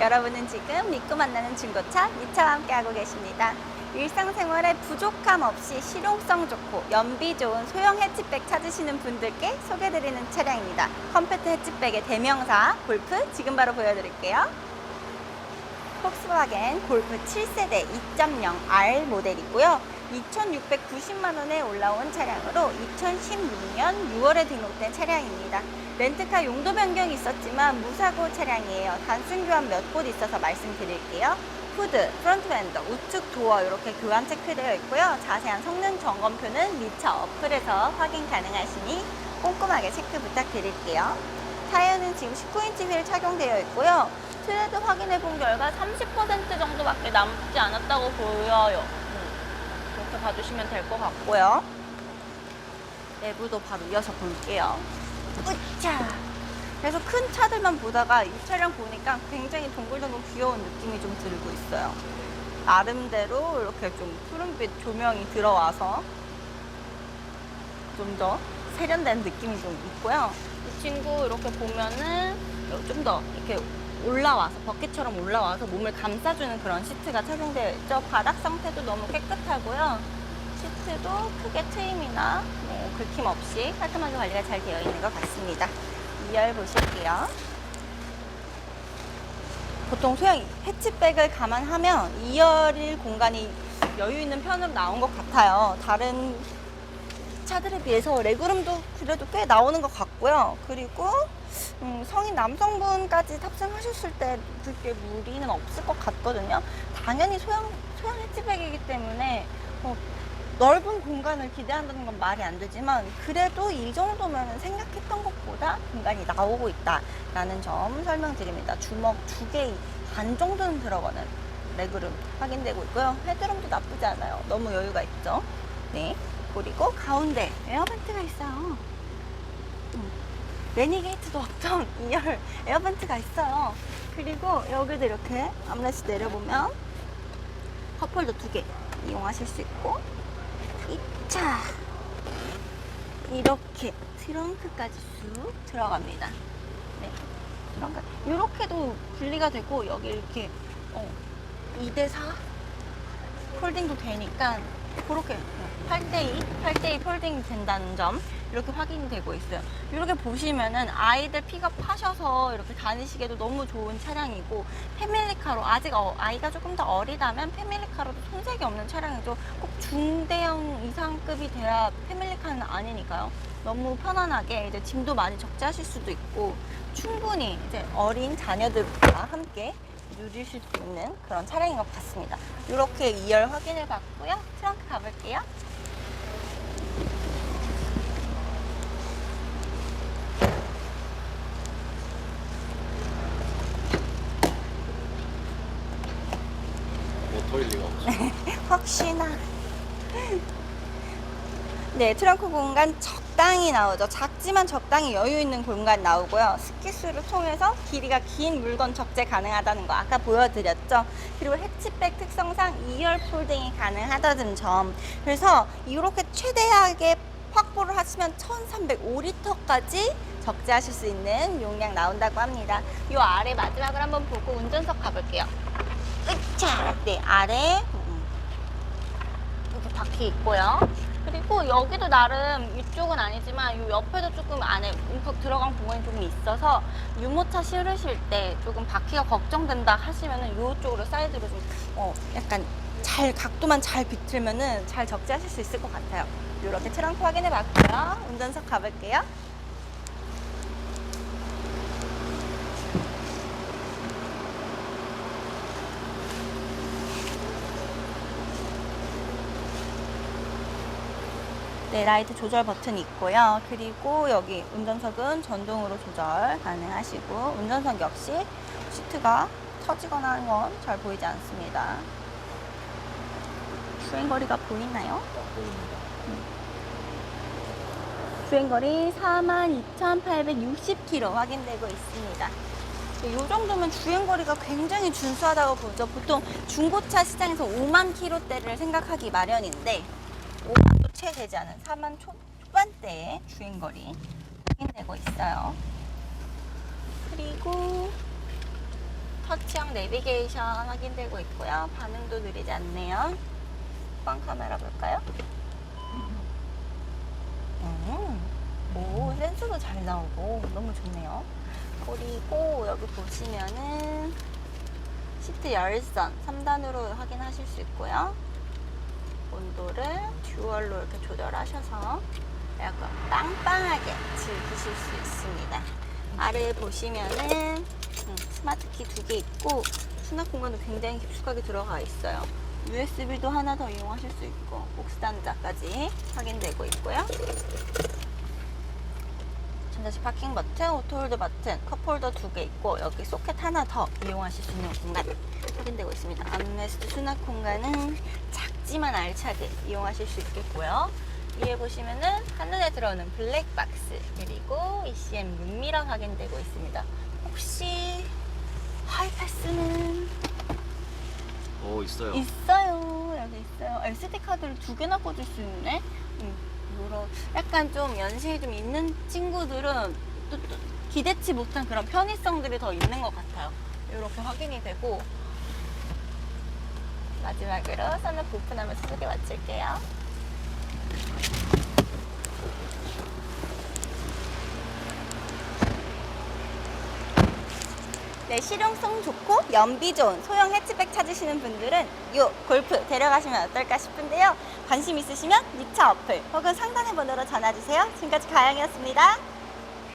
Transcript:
여러분은 지금 믿고 만나는 중고차 미차와 함께하고 계십니다. 일상생활에 부족함 없이 실용성 좋고 연비 좋은 소형 해치백 찾으시는 분들께 소개드리는 차량입니다. 컴팩트 해치백의 대명사 골프 지금 바로 보여드릴게요. 폭스바겐 골프 7세대 2.0 R 모델이고요. 2,690만 원에 올라온 차량으로 2016년 6월에 등록된 차량입니다. 렌트카 용도 변경이 있었지만 무사고 차량이에요. 단순 교환 몇 곳 있어서 말씀드릴게요. 후드, 프론트 밴더, 우측 도어 이렇게 교환 체크되어 있고요. 자세한 성능 점검표는 미처 어플에서 확인 가능하시니 꼼꼼하게 체크 부탁드릴게요. 타이어는 지금 19인치 휠 착용되어 있고요. 트레드 확인해 본 결과 30% 정도밖에 남지 않았다고 보여요. 봐주시면 될 것 같고요. 내부도 바로 이어서 볼게요. 으차! 그래서 큰 차들만 보다가 이 차량 보니까 굉장히 동글동글 귀여운 느낌이 좀 들고 있어요. 나름대로 이렇게 좀 푸른빛 조명이 들어와서 좀 더 세련된 느낌이 좀 있고요. 이 친구 이렇게 보면은 좀 더 이렇게 올라와서 버킷처럼 올라와서 몸을 감싸주는 그런 시트가 착용되어 있죠. 바닥 상태도 너무 깨끗하고요. 시트도 크게 트임이나 뭐 긁힘 없이 깔끔하게 관리가 잘 되어 있는 것 같습니다. 2열 보실게요. 보통 소형 해치백을 감안하면 2열일 공간이 여유 있는 편으로 나온 것 같아요. 다른 차들에 비해서 레그룸도 그래도 꽤 나오는 것 같고요. 그리고 음, 성인 남성분까지 탑승하셨을 때 그렇게 무리는 없을 것 같거든요. 당연히 소형 소형 해치백이기 때문에 어, 넓은 공간을 기대한다는 건 말이 안 되지만 그래도 이 정도면 생각했던 것보다 공간이 나오고 있다라는 점 설명드립니다. 주먹 두 개 반 정도는 들어가는 레그룸 확인되고 있고요. 헤드룸도 나쁘지 않아요. 너무 여유가 있죠. 네. 그리고 가운데 에어벤트가 있어요. 음, 레니게이트도 없던 2열 에어벤트가 있어요. 그리고 여기도 이렇게 암레스 내려보면 컵홀더 두 개 이용하실 수 있고 이차 이렇게 트렁크까지 쑥 들어갑니다. 네, 트렁크 이렇게도 분리가 되고 여기 이렇게 어, 2대 4 폴딩도 되니까 그렇게 8대2, 8대2 폴딩 된다는 점 이렇게 확인이 되고 있어요. 이렇게 보시면은 아이들 픽업하셔서 이렇게 다니시기에도 너무 좋은 차량이고 패밀리카로 아직 어- 아이가 조금 더 어리다면 패밀리카로도 손색이 없는 차량이죠. 꼭 중대형 이상급이 돼야 패밀리카는 아니니까요. 너무 편안하게 이제 짐도 많이 적재하실 수도 있고 충분히 이제 어린 자녀들과 함께 누리실 수 있는 그런 차량인 것 같습니다. 이렇게 2열 확인해 봤고요. 트렁크 가볼게요. 모터일 리가 없죠. 혹시나. 네, 트렁크 공간 적당히 나오죠. 작지만 적당히 여유 있는 공간 나오고요. 스키스를 통해서 길이가 긴 물건 적재 가능하다는 거 아까 보여드렸죠. 그리고 해치백 특성상 2열 폴딩이 가능하다는 점. 그래서 이렇게 최대하게 확보를 하시면 1305리터까지 적재하실 수 있는 용량 나온다고 합니다. 이 아래 마지막으로 한번 보고 운전석 가볼게요. 으차! 네, 아래 음, 이렇게 바퀴 있고요. 그리고 여기도 나름 이쪽은 아니지만 이 옆에도 조금 안에 움푹 들어간 공간이 조금 있어서 유모차 실으실 때 조금 바퀴가 걱정된다 하시면은 이쪽으로 사이드로 좀 어, 약간 잘 각도만 잘 비틀면은 잘 적재하실 수 있을 것 같아요. 이렇게 트렁크 확인해 봤고요. 운전석 가볼게요. 네, 라이트 조절 버튼이 있고요. 그리고 여기 운전석은 전동으로 조절 가능하시고 운전석 역시 시트가 처지거나 하는 건 잘 보이지 않습니다. 주행거리가 보이나요? 딱 보입니다. 주행거리 42,860km 확인되고 있습니다. 이 정도면 주행거리가 굉장히 준수하다고 보죠. 보통 중고차 시장에서 5만 킬로대를 생각하기 마련인데 5만 도채 되지 않은 4만 초, 초반대의 주행거리 확인되고 있어요. 그리고 터치형 내비게이션 확인되고 있고요. 반응도 느리지 않네요. 후방 카메라 볼까요? 음, 오, 센스도 잘 나오고 너무 좋네요. 그리고 여기 보시면은 시트 열선 3단으로 확인하실 수 있고요. 온도를 듀얼로 이렇게 조절하셔서 약간 빵빵하게 즐기실 수 있습니다. 아래에 보시면은 음, 스마트키 두 개 있고 수납 공간도 굉장히 깊숙하게 들어가 있어요. USB도 하나 더 이용하실 수 있고 복스 단자까지 확인되고 있고요. 전자식 파킹 버튼, 오토홀더 버튼, 컵홀더 두 개 있고 여기 소켓 하나 더 이용하실 수 있는 공간 확인되고 있습니다. 암레스트 수납 공간은 작 지만 알차게 이용하실 수 있겠고요. 위에 보시면은 한눈에 들어오는 블랙박스 그리고 ECM 룸미러 확인되고 있습니다. 혹시 하이패스는 오 있어요. 있어요. 여기 있어요. SD 카드를 두 개나 꽂을 수 있네. 음, 요런 약간 좀 연식이 좀 있는 친구들은 또, 또 기대치 못한 그런 편의성들이 더 있는 것 같아요. 이렇게 확인이 되고 마지막으로 선을 오픈하면서 소개 마칠게요. 네, 실용성 좋고 연비 좋은 소형 해치백 찾으시는 분들은 이 골프 데려가시면 어떨까 싶은데요. 관심 있으시면 니차 어플 혹은 상단의 번호로 전화주세요. 지금까지 가영이었습니다.